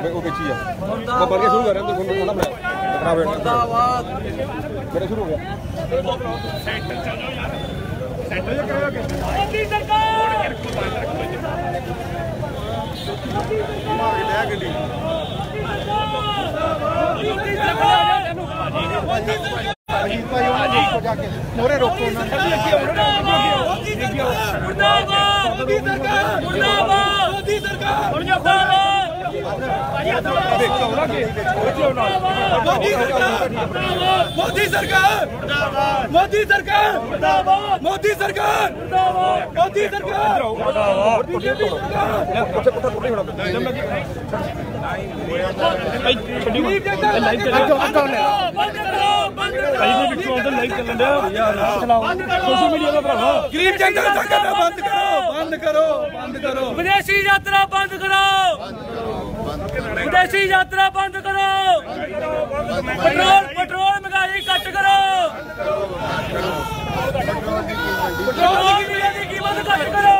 ਉਹ ਵੇਚੀ ਆ ਉਹ ਬਣ ਕੇ ਸ਼ੁਰੂ ਕਰ ਰਹੇ ਹਾਂ ਤੁਹਾਨੂੰ ਖਾਣਾ ਬਣਾਇਆ ਆਪਣਾ ਵੇਟ ਮੁਰਦਾਬਾਦ ਮੇਰੇ ਸ਼ੁਰੂ ਹੋ ਗਿਆ ਸੈਂਟਰ ਚਲੋ ਯਾਰ ਸੈਂਟਰ ਜੋ ਕਰੋ ਕਿ ਮੋਦੀ ਸਰਕਾਰ ਮਾਰ ਲੈ ਗੱਡੀ ਮੋਦੀ ਸਰਕਾਰ ਮੋਦੀ ਸਰਕਾਰ ਅਜੀਤ ਭਾਈ ਉਹਨਾਂ ਨੂੰ ਜਾ ਕੇ ਮੋਰੇ ਰੋਕੋ ਉਹਨਾਂ ਨੂੰ ਮੋਦੀ ਸਰਕਾਰ ਮੁਰਦਾਬਾਦ ਮੋਦੀ ਸਰਕਾਰ ਮੁਰਦਾਬਾਦ ਮੋਦੀ ਸਰਕਾਰ ਮੁਰਦਾਬਾਦ मोदी सरकार! मोदी सरकार! मोदी सरकार! मोदी सरकार! मोदी सरकार! ਬੰਦ ਕਰੋ ਵਿੱਚੋਂ ਆਉਂਦੇ ਲਾਈਵ ਚੱਲਣ ਡਿਆ ਯਾਰ ਸੋਸ਼ਲ ਮੀਡੀਆ ਦਾ ਭਰਾਵਾ ਗਰੀਬ ਜਨਤਾ ਦਾ ਕਰਨਾ ਬੰਦ ਕਰੋ ਬੰਦ ਕਰੋ ਬੰਦ ਕਰੋ ਵਿਦੇਸ਼ੀ ਯਾਤਰਾ ਬੰਦ ਕਰੋ। ਵਿਦੇਸ਼ੀ ਯਾਤਰਾ ਬੰਦ ਕਰੋ। ਪੈਟਰੋਲ ਪੈਟਰੋਲ ਮਹਿੰਗਾਈ ਘੱਟ ਕਰੋ। ਪੈਟਰੋਲ ਦੀ ਕੀਮਤ ਘੱਟ ਕਰੋ।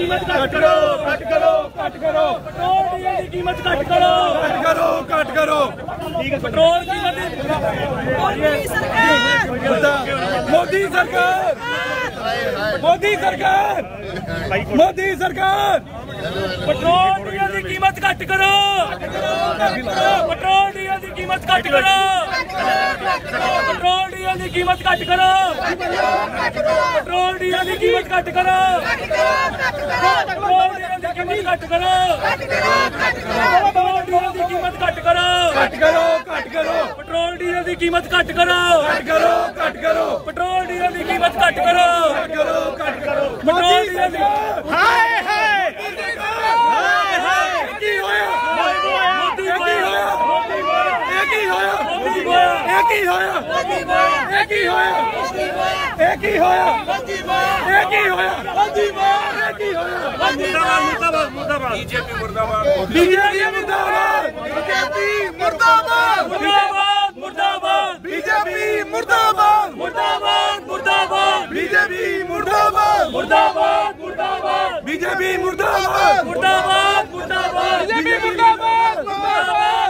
कीमत कट करो कट करो कट करो। पेट्रोल डीजल की कीमत कट करो। कट करो कट करो। ठीक है पेट्रोल कीमत मोदी सरकार! मोदी सरकार! मोदी सरकार पेट्रोल डीजल की कीमत घट करो पेट्रोल डीजल की कीमत घट करो पेट्रोल डीजल की कीमत घट करो पेट्रोल डीजल की कीमत घट करो पेट्रोल डीजल की कीमत घट करो पेट्रोल डीजल की कीमत घट करो घट करो घट करो पेट्रोल डीजल की कीमत घट करो घट करो घट करो पेट्रोल डीजल की कीमत घट करो ਕੀ ਹੋਇਆ? ਇਹ ਕੀ ਹੋਇਆ? ਇਹ ਕੀ ਹੋਇਆ? ਇਹ ਕੀ ਹੋਇਆ? ਬੀਜੇਪੀ ਮੁਰਦਾਬਾਦ ਬੀਜੇਪੀ ਮੁਰਦਾਬਾਦ। ਮੁਰਦਾਬਾਦ ਮੁਰਦਾਬਾਦ। ਬੀਜੇਪੀ ਮੁਰਦਾਬਾਦ। ਮੁਰਦਾਬਾਦ ਮੁਰਦਾਬਾਦ। ਬੀਜੇਪੀ ਮੁਰਦਾਬਾਦ। ਮੁਰਦਾਬਾਦ ਮੁਰਦਾਬਾਦ। ਬੀਜੇਪੀ ਮੁਰਦਾਬਾਦ। ਮੁਰਦਾਬਾਦ ਮੁਰਦਾਬਾਦ। ਬੀਜੇਪੀ ਮੁਰਦਾਬਾਦ। ਮੁਰਦਾਬਾਦ ਮੁਰਦਾਬਾਦ। ਬੀਜੇਪੀ ਮੁਰਦਾਬਾਦ ਮੁਰਦਾਬਾਦ।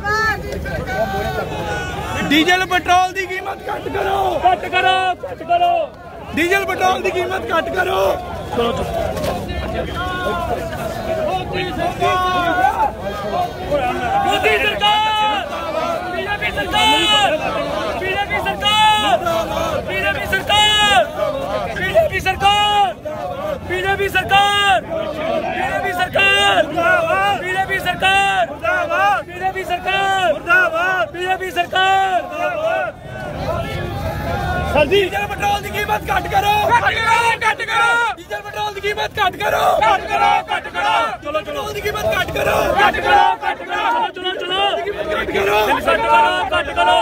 ਡੀਜ਼ਲ ਪੈਟਰੋਲ ਦੀ ਕੀਮਤ ਘੱਟ ਕਰੋ ਕੱਟ ਕਰੋ ਕੱਟ ਕਰੋ ਡੀਜ਼ਲ ਪੈਟਰੋਲ ਦੀ ਕੀਮਤ ਘੱਟ ਕਰੋ ਮੋਦੀ ਸਰਕਾਰ ਬੀਜੇਪੀ ਸਰਕਾਰ ਬੀਜੇਪੀ ਸਰਕਾਰ ਬੀਜੇਪੀ ਸਰਕਾਰ ਬੀਜੇਪੀ ਸਰਕਾਰ ਬੀਜੇਪੀ ਸਰਕਾਰ ਬੀਜੇਪੀ ਸਰਕਾਰ ਮੁਰਦਾਬਾਦ ਬੀਜੇਪੀ ਸਰਕਾਰ ਮੁਰਦਾਬਾਦ ਬੀਜੇਪੀ ਸਰਕਾਰ ਮੁਰਦਾਬਾਦ ਬੀਜੇਪੀ ਸਰਕਾਰ ਹਾਂਜੀ ਡੀਜ਼ਲ ਪੈਟਰੋਲ ਦੀ ਕੀਮਤ ਘੱਟ ਕਰੋ ਘੱਟ ਕਰੋ ਘੱਟ ਕਰੋ ਡੀਜ਼ਲ ਪੈਟਰੋਲ ਦੀ ਕੀਮਤ ਘੱਟ ਕਰੋ ਘੱਟ ਕਰੋ ਘੱਟ ਕਰੋ ਚਲੋ ਪੈਟਰੋਲ ਦੀ ਕੀਮਤ ਘੱਟ ਕਰੋ ਕੱਟ ਕਰੋ ਕੱਟ ਕਰੋ ਚਲੋ ਚਲੋ ਘੱਟ ਕਰੋ ਕੱਟ ਕਰੋ ਕੱਟ ਕਰੋ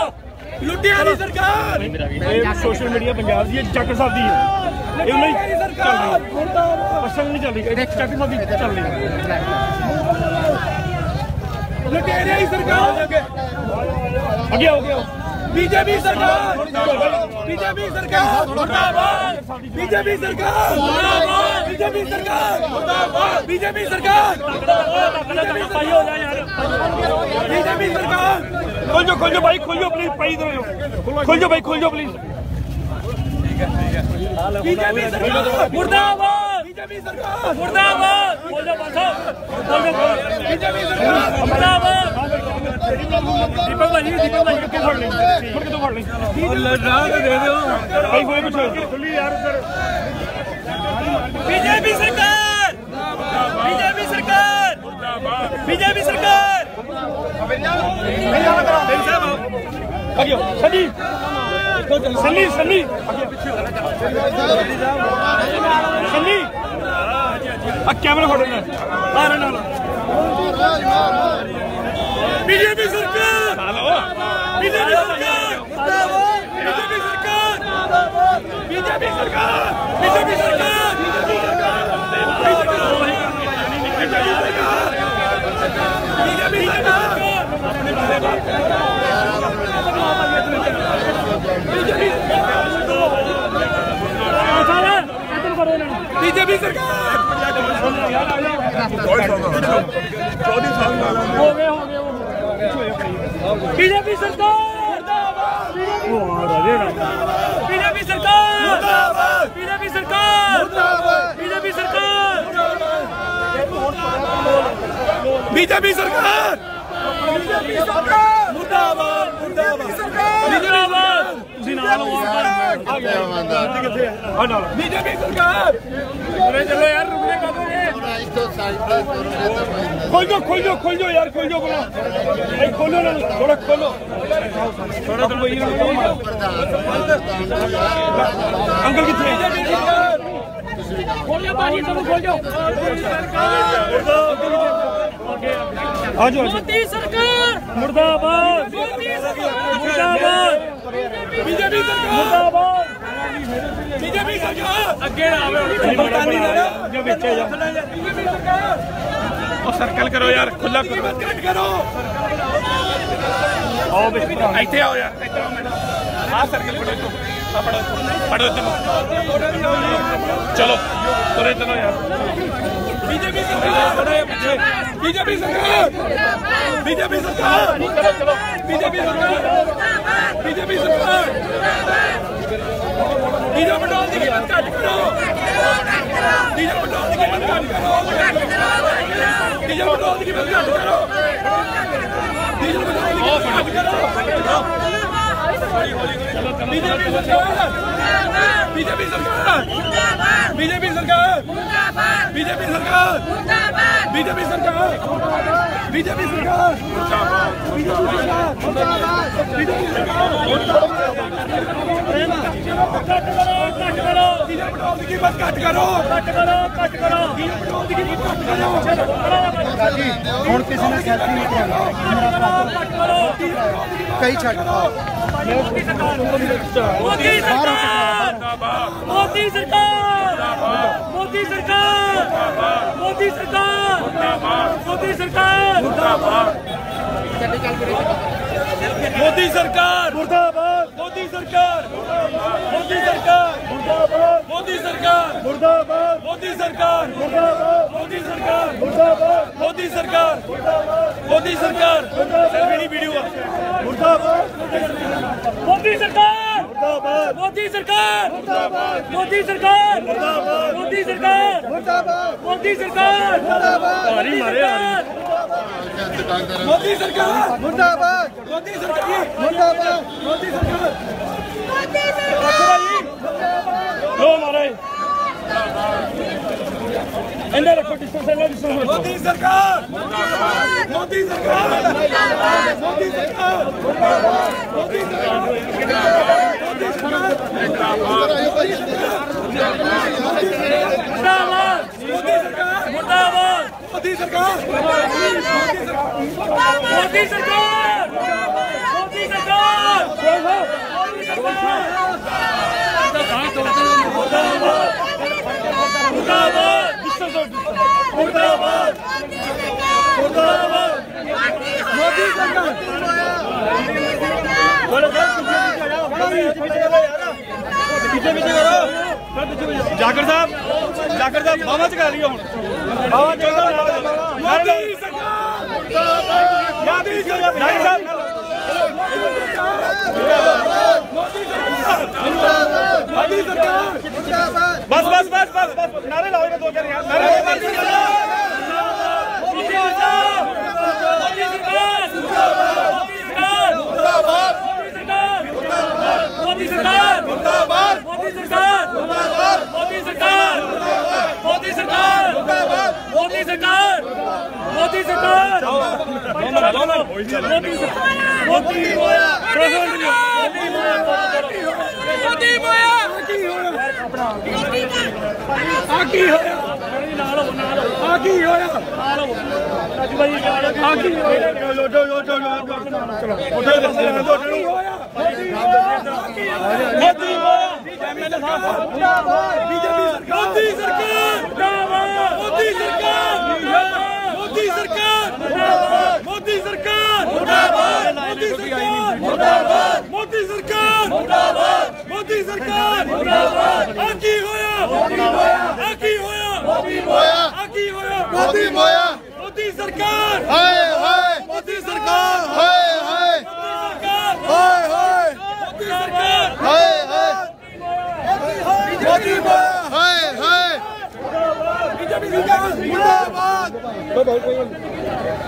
ਲੁੱਟਿਆ ਦੀ ਸਰਕਾਰ ਇਹ ਸੋਸ਼ਲ ਮੀਡੀਆ ਪੰਜਾਬ ਦੀ ਹੈ ਚੱਕ ਸਾਹਿਬ ਦੀ ਹੈ ਇਹ ਨਹੀਂ ਦੀ ਸਰਕਾਰ ਮੁਰਦਾਬਾਦ ਅਸਲ ਨਹੀਂ ਚੱਲ ਰਹੀ ਇਹ ਚੱਕ ਸਾਹਿਬ ਦੀ ਚੱਲ ਰਹੀ ਹੈ ਲੁਟੇਰਿਆਂ ਦੀ ਸਰਕਾਰ ਅੱਗੇ ਹੋ ਗਿਆ ਬੀਜੇਪੀ ਸਰਕਾਰ ਬੀਜੇਪੀ ਸਰਕਾਰ ਮੁਰਦਾਬਾਦ ਬੀਜੇਪੀ ਸਰਕਾਰ ਮੁਰਦਾਬਾਦ ਬੀਜੇਪੀ ਸਰਕਾਰ ਮੁਰਦਾਬਾਦ ਬੀਜੇਪੀ ਸਰਕਾਰ ਭਾਈ ਹੋ ਜਾ ਯਾਰ ਬੀਜੇਪੀ ਸਰਕਾਰ ਖੋਲ ਜੋ ਖੋਲ ਜੋ ਭਾਈ ਖੋਲ ਜੋ ਪਲੀਜ਼ ਭਾਈ ਇਧਰ ਆਓ ਖੋਲ ਜੋ ਭਾਈ ਖੋਲ बीजेपी सरकार। बीजेपी सरकार! बीजेपी सरकार! BJP Sunny Sunny Sunny camera photo BJP BJP सरकार। बीजेपी सरकार। बीजेपी सरकार। बीजेपी सरकार। ਸਰਕਾਰ ਮੁਰਦਾਬਾਦ ਬੀਜੇਪੀ ਸਰਕਾਰ ਮੁਰਦਾਬਾਦ ਬੀਜੇਪੀ ਸਰਕਾਰ ਮੁਰਦਾਬਾਦ ਬੀਜੇਪੀ ਸਰਕਾਰ ਮੁਰਦਾਬਾਦ ਬੀਜੇਪੀ ਸਰਕਾਰ ਮੁਰਦਾਬਾਦ ਮੁਰਦਾਬਾਦ ਬੀਜੇਪੀ ਸਰਕਾਰ ਮੁਰਦਾਬਾਦ ਬੀਜੇਪੀ ਸਰਕਾਰ। ਉਰੇ ਚੱਲੋ ਯਾਰ ਰੁਕਨੇ ਕਦੋਂ ਖੋਲ ਜੋ ਖੋਲ ਜੋ ਖੋਲ ਜੋ ਯਾਰ ਖੋਲ ਜੋ ਬਣਾ ਇਹ ਖੋਲੋ ਨਾ ਥੋੜਾ ਖੋਲੋ। ਥੋੜਾ ਥੋੜਾ ਕੋਈ ਅੰਕਲ ਕਿੱਥੇ? ਖੋਲ ਜਾ ਬਾਜੀ ਸਭ ਖੋਲ ਜਾ। ਸਰਕਾਰ ਮੁਰਦਾਬਾਦ ਮੋਦੀ ਸਰਕਾਰ ਮੁਰਦਾਬਾਦ ਬੀਜੇਪੀ ਸਰਕਾਰ ਮੁਰਦਾਬਾਦ ਬੀਜੇਪੀ ਸਰਕਾਰ ਅੱਗੇ ਆਵੇ ਬਰਤਾਨੀ ਦਾ ਜੋ ਵਿੱਚ ਜਾ ਬੀਜੇਪੀ ਸਰਕਾਰ ਉਹ ਸਰਕਲ ਕਰੋ ਯਾਰ ਖੁੱਲਾ ਕਰੋ ਕੱਟ ਕਰੋ ਆਓ ਵੀ ਇੱਥੇ ਆਓ ਯਾਰ ਇੱਥੇ ਆਓ ਮੈਡਮ ਆਹ ਸਰਕਲ ਫੜੋ ਇੱਥੋਂ ਆ ਫੜੋ ਫੜੋ ਇੱਥੋਂ ਚਲੋ ਤੁਰੇ बीजेपी सरकार पीछे। बीजेपी सरकार। बीजेपी सरकार। बीजेपी सरकार। बीजेपी सरकार। की करो। की करो। की करो। की करो। ਕਰੋ ਬੀਜੇਪੀ ਸਰਕਾਰ ਬੀਜੇਪੀ ਸਰਕਾਰ ਬੀਜੇਪੀ ਸਰਕਾਰ ਬੀਜੇਪੀ ਸਰਕਾਰ ਬੀਜੇਪੀ ਸਰਕਾਰ ਬੀਜੇਪੀ ਸਰਕਾਰ ਕੱਟ ਕਰੋ ਕੱਟ ਕਰੋ ਡੀਜੇ ਬਟਾਲ ਦੀ ਕੀਮਤ ਘੱਟ ਕਰੋ ਕੱਟ ਕਰੋ ਕੱਟ ਕਰੋ ਡੀਜੇ ਬਟਾਲ ਦੀ ਕੀਮਤ ਘੱਟ ਕਰੋ ਹੁਣ ਕਿਸੇ ਨੇ ਸੈਲਫੀ ਨਹੀਂ ਕਰਾਉਣੀ ਕੱਟ ਕਰੋ ਕਈ ਛੱਡ मोदी सरकार मोदी सरकार मोदी सरकार मोदी सरकार मोदी सरकार मोदी सरकार मोदी सरकार मुर्दाबाद मोदी सरकार मोदी सरकार मुर्दाबाद मोदी सरकार मुर्दाबाद मोदी सरकार मुर्दाबाद मोदी सरकार मुर्दाबाद मोदी सरकार मोदी सरकार ਮੋਦੀ ਸਰਕਾਰ। ਮੁਰਦਾਬਾਦ ਮੋਦੀ ਸਰਕਾਰ। ਮੁਰਦਾਬਾਦ ਮੋਦੀ ਸਰਕਾਰ। ਮੁਰਦਾਬਾਦ ਮੋਦੀ ਸਰਕਾਰ। ਮੁਰਦਾਬਾਦ ਮਾਰੀ ਮਾਰੇ ਆ ਮੋਦੀ ਸਰਕਾਰ। ਮੁਰਦਾਬਾਦ ਮੋਦੀ ਸਰਕਾਰ। ਮੁਰਦਾਬਾਦ ਮੋਦੀ ਸਰਕਾਰ। ਮੋਦੀ ਸਰਕਾਰ। ਲੋ ਮਾਰੇ ਇਹਨਾਂ अंदर रखो डिस्टेंस अंदर डिस्टेंस मोदी सरकार! मोदी सरकार! मोदी सरकार! मोदी सरकार! मुर्दाबाद मोदी सरकार! मोदी सरकार! मोदी सरकार! मोदी सरकार! जाकर साहब जाकर साहब बाबा चका लिया बाबा मोदी सरकार मोदी सरकार मोदी सरकार बस बस बस बस बस नारे लाओ दो चार यार। नारे मोदी सरकार मुर्दाबाद मोदी सरकार मोदी सरकार मोदी सरकार। मोदी सरकार मोदी सरकार मोदी मोदी मोदी मोदी मोदी मोदी ਆ ਕੀ ਹੋਇਆ ਆ ਕੀ ਹੋਇਆ ਆ ਕੀ ਹੋਇਆ ਮੋਦੀ ਮੋਦੀ ਸਰਕਾਰ ਜਿੰਦਾਬਾਦ ਮੋਦੀ ਸਰਕਾਰ ਜਿੰਦਾਬਾਦ ਮੋਦੀ ਸਰਕਾਰ ਜਿੰਦਾਬਾਦ ਮੋਦੀ ਸਰਕਾਰ ਜਿੰਦਾਬਾਦ ਮੋਦੀ ਸਰਕਾਰ ਜਿੰਦਾਬਾਦ आपकी सरकार। आकी होया। आकी होया। आकी होया। मोदी मोया। मोदी सरकार। हाय हाय। मोदी सरकार। हाय हाय। हाय हाय। मोदी सरकार। हाय हाय। मोदी मोया हाय हाय। मुर्दाबाद।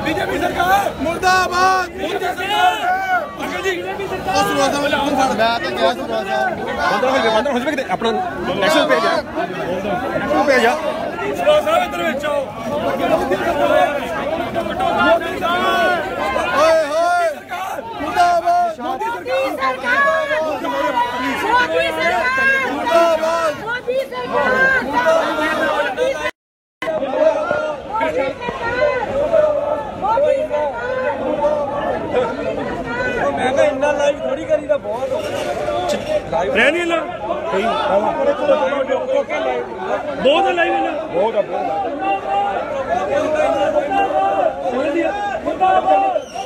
बीजेपी सरकार। मुर्दाबाद। मुर्दाबाद ਮੈਂ ਤਾਂ ਗਿਆ ਸੁਰਾ ਸਾਹਿਬ ਬੰਦਰ ਹੋ ਜਾਵੇ ਬੰਦਰ ਹੋ ਜਾਵੇ ਕਿਤੇ ਆਪਣਾ ਨੈਸ਼ਨਲ ਪੇਜ ਹੈ ਕਰੀਦਾ ਬਹੁਤ ਰਹਿ ਨਹੀਂ ਲਾ। ਬਹੁਤ ਹੈ ਲਾਈਵ ਇਹਨਾਂ। ਬਹੁਤ ਆ ਬਹੁਤ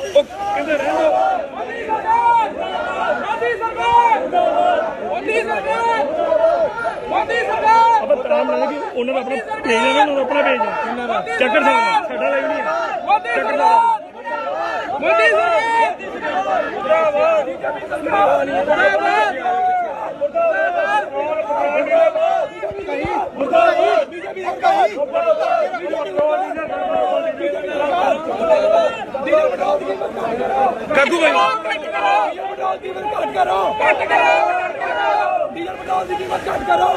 ਉਹ ਕਹਿੰਦੇ ਰਹਿ ਲਓ ਮੋਦੀ ਸਰਕਾਰ ਮੋਦੀ ਸਰਕਾਰ ਮੋਦੀ ਸਰਕਾਰ ਆਪਾਂ ਤਾਂ ਬਣਾਉਣਗੇ ਉਹਨਾਂ ਦਾ ਆਪਣਾ ਪੇਜ ਹੈ ਉਹਨਾਂ ਦਾ ਆਪਣਾ ਪੇਜ ਹੈ। ਚੱਕਰ ਸਾਡਾ ਲਾਈਵ ਨਹੀਂ ਹੈ। ਮੋਦੀ ਸਰਕਾਰ ਮੋਦੀ ਸਰਕਾਰ। कद्दू भाई। डीजल पेट्रोल की कीमत कट करो